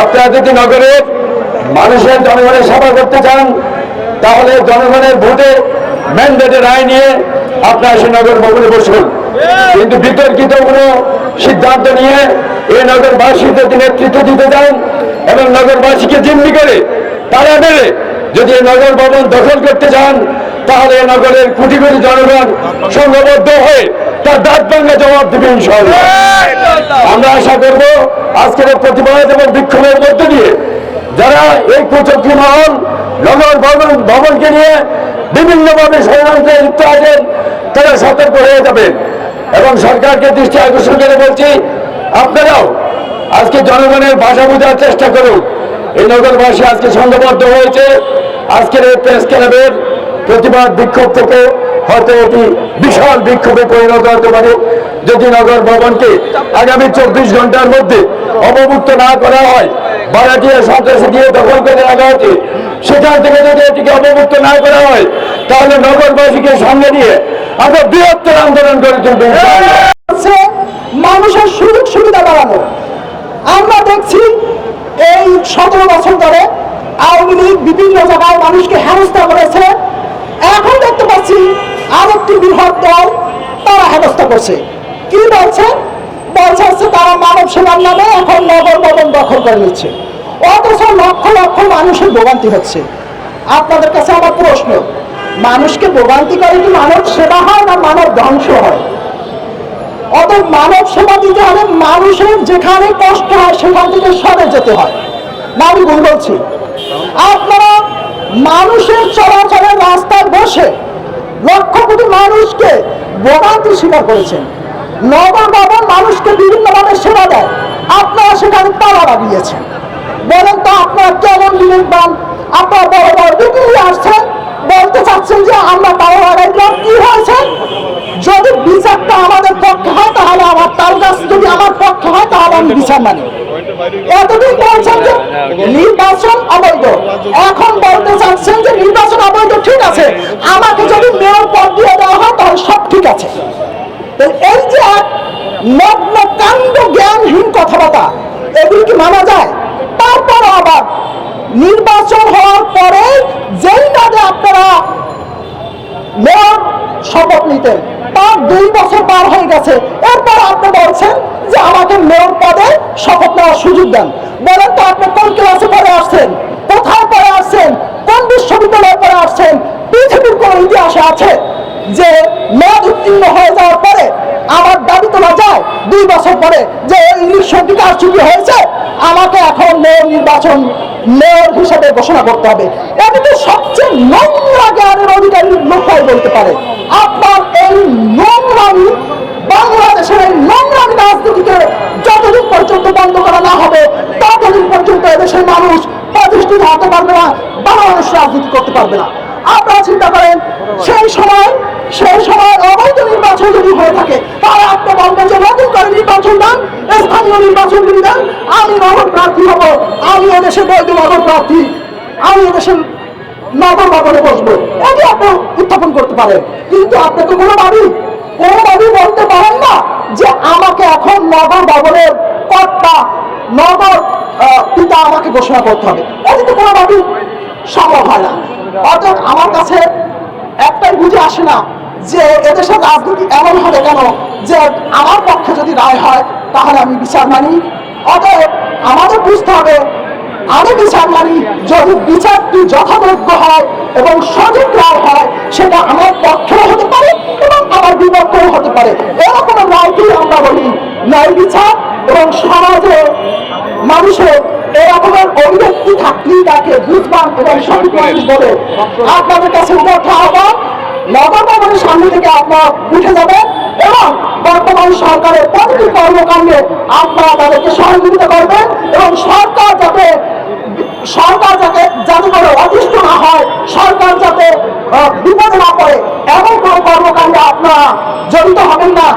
আপনারা যদি নগরের মানুষের জনগণের সেবা করতে চান, তাহলে জনগণের ভোটে ম্যান্ডেটের রায় নিয়ে আপনারা সে নগর ভবনে বসুন। কিন্তু বিতর্কিত কোনো সিদ্ধান্ত নিয়ে এই নগরবাসীর যদি নেতৃত্ব দিতে চান এবং নগরবাসীকে জিম্মি করে তারা মেরে যদি এই নগর ভবন দখল করতে চান, তাহলে নগরের কোটি কোটি জনগণ সংঘবদ্ধ হয়ে তার দাঁত ভাঙ্গা জবাব দেবে ইনশাআল্লাহ। আমরা আশা করব আজকের প্রতিবাদ এবং বিক্ষোভের মধ্য দিয়ে যারা এই কুচক্রী মহল নগর ভবন, ভবনকে নিয়ে বিভিন্নভাবে ষড়যন্ত্রে লিপ্ত আছেন, তারা সতর্ক হয়ে যাবেন এবং সরকারকে দৃষ্টি আকর্ষণ করে বলছি, আপনারাও আজকে জনগণের ভাষা বোঝার চেষ্টা করুন। এই নগরবাসী আজকে সংঘবদ্ধ হয়েছে। আজকের এই প্রেস ক্লাবের প্রতিবাদ বিক্ষোভ থেকে হয়তো এটি বিশাল বিক্ষোভে পরিণত হতে পারে। যদি নগর ভবনকে আগামী চব্বিশ ঘণ্টার মধ্যে অবমুক্ত না করা হয়, বারাটিয়া সন্ত্রাসী দিয়ে দখল করে রাখা হচ্ছে সেখান থেকে যদি এটিকে অবমুক্ত না করা হয়, তাহলে নগরবাসীকে সঙ্গে নিয়ে আমরা বৃহত্তর আন্দোলন করে তুলব। মানুষের সুযোগ সুবিধা বাড়ানো। আমরা দেখছি এই সতেরো বছর ধরে আওয়ামী লীগ বিভিন্ন জায়গায় মানুষকে হেনস্থা করেছে। এখন দেখতে পাচ্ছি আরেকটি বৃহৎ দল তারা হেনস্থা করছে। কি বলছে? বলছে হচ্ছে তারা মানব সেবার নামে এখন নগর ভবন দখল করে নিচ্ছে। অথচ লক্ষ লক্ষ মানুষের ভোগান্তি হচ্ছে। আপনাদের কাছে আমার প্রশ্ন, মানুষকে ভোগান্তি করে কি মানব সেবা হয় না মানব ধ্বংস হয়? অতএব মানব সেবা দিতে হলে মানুষের যেখানে কষ্ট হয় সেখান থেকে সরে যেতে হয়। না ভুল বলছি। আপনারা মানুষের চলাচলের রাস্তায় বসে লক্ষ কোটি মানুষকে ভোগান্তি স্বীকার করেছেন। নগর ভবন মানুষকে বিভিন্নভাবে সেবা দেয়। আপনারা সেখানে তালা লাগিয়েছেন। বলেন তো আপনারা কেমন বিবেকবান আপনারা বড় বড় ডিগ্রি আসছেন, বলতে চাচ্ছেন যে আমরা তালা লাগাইলাম, কি হয়েছে? যদি বিচারটা আমাদের পক্ষে হয়, তাহলে আমার তার গাছ যদি আমার পক্ষে হয়, তাহলে আমি বিচার মানি। এতদিন বলছেন যে নির্বাচন অবৈধ। এখন বলতে চাচ্ছেন যে নির্বাচন অবৈধ ঠিক আছে আমাকে যদি মেয়র পদ দিয়ে দেওয়া হয় তাহলে সব ঠিক আছে তো এই যে এক নগ্ন কাণ্ড জ্ঞানহীন কথাবার্তা এগুলি কি মানা যায়? তারপর আবার নির্বাচন হওয়ার পরে যেই কাজে আপনারা মেয়র শপথ নিতেন, তার দুই বছর পার হয়ে গেছে। এরপর আপনি বলছেন যে আমাকে মেয়র পদে শপথ নেওয়ার সুযোগ দেন। বলেন তো আপনি কোন ক্লাসে পড়ে আসছেন? কোথায় পরে আসছেন? কোন বিশ্ববিদ্যালয়ে পরে আসছেন? পৃথিবীর কোন ইতিহাসে আছে যে মেয়াদ উত্তীর্ণ হয়ে যাওয়ার পরে আমার যায় দুই বছর পরে যে ইলেকশন থেকে কারচুপি হয়েছে? আমাকে এখন মেয়র নির্বাচন, মেয়র হিসেবে ঘোষণা করতে হবে। এটি তো সবচেয়ে নোংরা জ্ঞানের অধিকারী লোকটাই বলতে পারে। আপনার এই নোংরামি বাংলাদেশের এই নোংরামি রাজনীতিকে যতদিন পর্যন্ত বন্ধ করা না হবে, ততদিন পর্যন্ত এদেশের মানুষ প্রতিষ্ঠিত হতে পারবে না, বাংলাদেশ রাজনীতি করতে পারবে না। আপনারা চিন্তা করেন, সেই সময় সেই সময় নির্বাচন যদি হয়ে থাকে, তাহলে আপনি বলবেন যে নতুন করে নির্বাচন দেন, স্থানীয় নির্বাচন যদি দেন, আমি নগর প্রার্থী হব, আমি এদেশে বৈধ নগর প্রার্থী, আমি এদেশের নগর ভবনে বসবো। এটি আপনি উত্থাপন করতে পারেন। কিন্তু আপনি তো কোনোভাবেই কোনোভাবেই বলতে পারেন না যে আমাকে এখন নগর ভবনের কর্তা, নগর পিতা আমাকে ঘোষণা করতে হবে। এটি তো কোনো কোনোভাবেই সম্ভব হয় না। অর্থাৎ আমার কাছে একটাই বুঝে আসে না যে এদেশের রাজনীতি এমন হবে কেন? যে আমার পক্ষে যদি রায় হয়, তাহলে আমি বিচার মানি। অতএব আমাদের বুঝতে হবে, আমি বিচার মানি যদি বিচারটি যথাযোগ্য হয় এবং সঠিক রায় হয়, সেটা আমার পক্ষেও হতে পারে এবং আমার বিপক্ষেও হতে পারে। এরকম রায়কেই আমরা বলি ন্যায় বিচার এবং সমাজে মানুষের এরকমের অভিব্যক্তি থাকলেই তাকে বুঝবান এবং সঠিক মানুষ বলে। আপনাদের কাছে উপরটা আহ্বান ভবনের সামনে থেকে আপনারা উঠে যাবেন এবং বর্তমান সরকারের প্রতিটি কর্মকাণ্ডে আপনারা তাদেরকে সহযোগিতা করবেন এবং সরকার যাতে সরকার যাতে যাতে করে অতিষ্ঠ না হয়, সরকার যাতে বিপদে না পড়ে, এমন কোনো কর্মকাণ্ডে আপনারা জড়িত হবেন না।